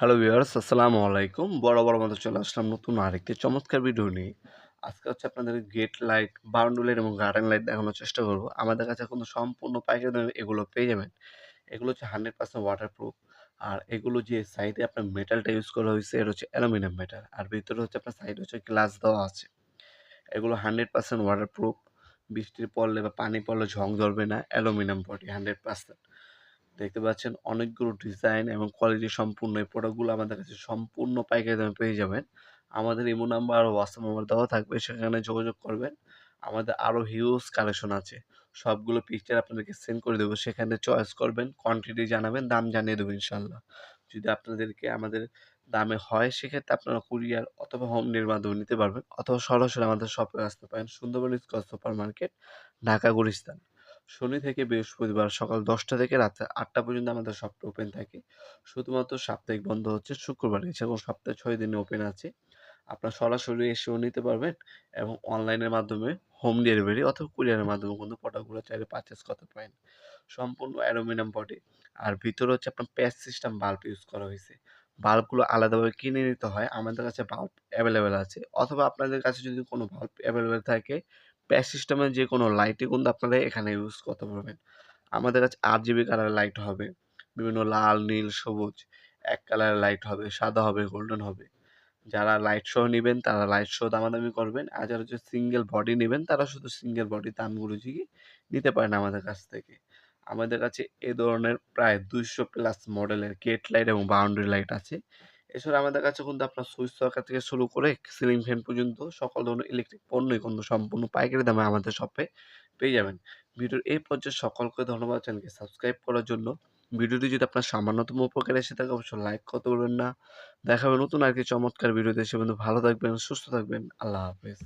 Hello viewers আসসালামু আলাইকুম বড় বড় মতো চলে আসলাম নতুন আরেকটি চমৎকার ভিডিও নিয়ে। আজকে হচ্ছে আপনাদের গেট লাইট বাউন্ডারি লাইট এবং গার্ডেন লাইট দেখানোর চেষ্টা করব। আমাদের কাছে এখন সম্পূর্ণ পাইকারি দামে এগুলো পেয়ে যাবেন। এগুলো হচ্ছে হান্ড্রেড পার্সেন্ট ওয়াটারপ্রুফ আর এগুলো যে সাইডে আপনার মেটালটা ইউজ করা হয়েছে এটা হচ্ছে অ্যালুমিনিয়াম মেটাল আর ভিতরে হচ্ছে আপনার সাইডে হচ্ছে গ্লাস দেওয়া আছে। এগুলো হান্ড্রেড পার্সেন্ট ওয়াটারপ্রুফ বৃষ্টির পড়লে বা পানি পড়লে ঝং ধরবে না অ্যালুমিনিয়াম বডি হান্ড্রেড পার্সেন্ট দেখতে পাচ্ছেন অনেকগুলো ডিজাইন এবং কোয়ালিটি সম্পূর্ণ। এই প্রোডাক্টগুলো আমাদের কাছে সম্পূর্ণ পাইকারি দামে পেয়ে যাবেন। আমাদের ইমো নাম্বার আর হোয়াটসঅ্যাপ নাম্বার দেওয়া থাকবে, সেখানে যোগাযোগ করবেন। আমাদের আরও হিউজ কালেকশন আছে। সবগুলো পিকচার আপনাদেরকে সেন্ড করে দেবো, সেখানে চয়েস করবেন কোয়ান্টিটি জানাবেন, দাম জানিয়ে দেবো ইনশাল্লাহ যদি আপনাদেরকে আমাদের দামে হয়, সেক্ষেত্রে আপনারা কুরিয়ার অথবা হোম ডেলিভারির মাধ্যমে নিতে পারবেন, অথবা সরাসরি আমাদের শপে আসতে পারেন। Sundarban square super market Dhaka, Gulistan. শনি থেকে বৃহস্পতিবার সকাল দশটা থেকে রাত আটটা পর্যন্ত আমাদের শপটা ওপেন থাকে। শুধুমাত্র সাপ্তাহিক বন্ধ হচ্ছে শুক্রবার, এছাড়াও সপ্তাহে ছয় দিনে ওপেন আছে। আপনার সরাসরি এসেও নিতে পারবেন এবং অনলাইনের মাধ্যমে হোম ডেলিভারি অথবা কুরিয়ারের মাধ্যমে কিন্তু প্রোডাক্টগুলো চাইলে পারচেস করতে পারেন। সম্পূর্ণ অ্যালুমিনিয়াম বডি। আর ভিতরে হচ্ছে আপনার প্যাচ সিস্টেম বাল্ব ইউজ করা হয়েছে। বাল্বগুলো আলাদাভাবে কিনে নিতে হয়। আমাদের কাছে বাল্ব অ্যাভেলেবেল আছে। অথবা আপনাদের কাছে যদি কোনো বাল্ব অ্যাভেলেবেল থাকে প্যাচ সিস্টেমের যে কোনো লাইটই কিন্তু আপনারা এখানে ইউজ করতে পারবেন। আমাদের কাছে আট জিবি কালারের লাইট হবে, বিভিন্ন লাল, নীল, সবুজ, এক কালারের লাইট হবে, সাদা হবে, গোল্ডেন হবে। যারা লাইট শো নেবেন তারা লাইট শো দামাদামি করবেন, আর যারা হচ্ছে সিঙ্গেল বডি নেবেন তারা শুধু সিঙ্গেল বডি দামগুলো জিগি নিতে পারেন আমাদের কাছ থেকে। আমাদের কাছে এ ধরনের প্রায় দুইশো প্লাস মডেলের গেট লাইট এবং বাউন্ডারি লাইট আছে। এছাড়া আমাদের কাছে কিন্তু আপনার সুইচ সরকার থেকে শুরু করে সিলিং ফ্যান পর্যন্ত সকল ধরনের ইলেকট্রিক পণ্যই কিন্তু সম্পূর্ণ পাইকারি দামে আমাদের শপে পেয়ে যাবেন। ভিডিওর এই পর্যায়ে সকলকে ধন্যবাদ চ্যানেলকে সাবস্ক্রাইব করার জন্য। ভিডিওটি যদি আপনার সামান্যতম উপকার এসে থাকে, অবশ্যই লাইক করতে বলবেন না। দেখাবেন নতুন আর কি চমৎকার ভিডিও দেশে বন্ধু ভালো থাকবেন, সুস্থ থাকবেন। আল্লাহ হাফেজ।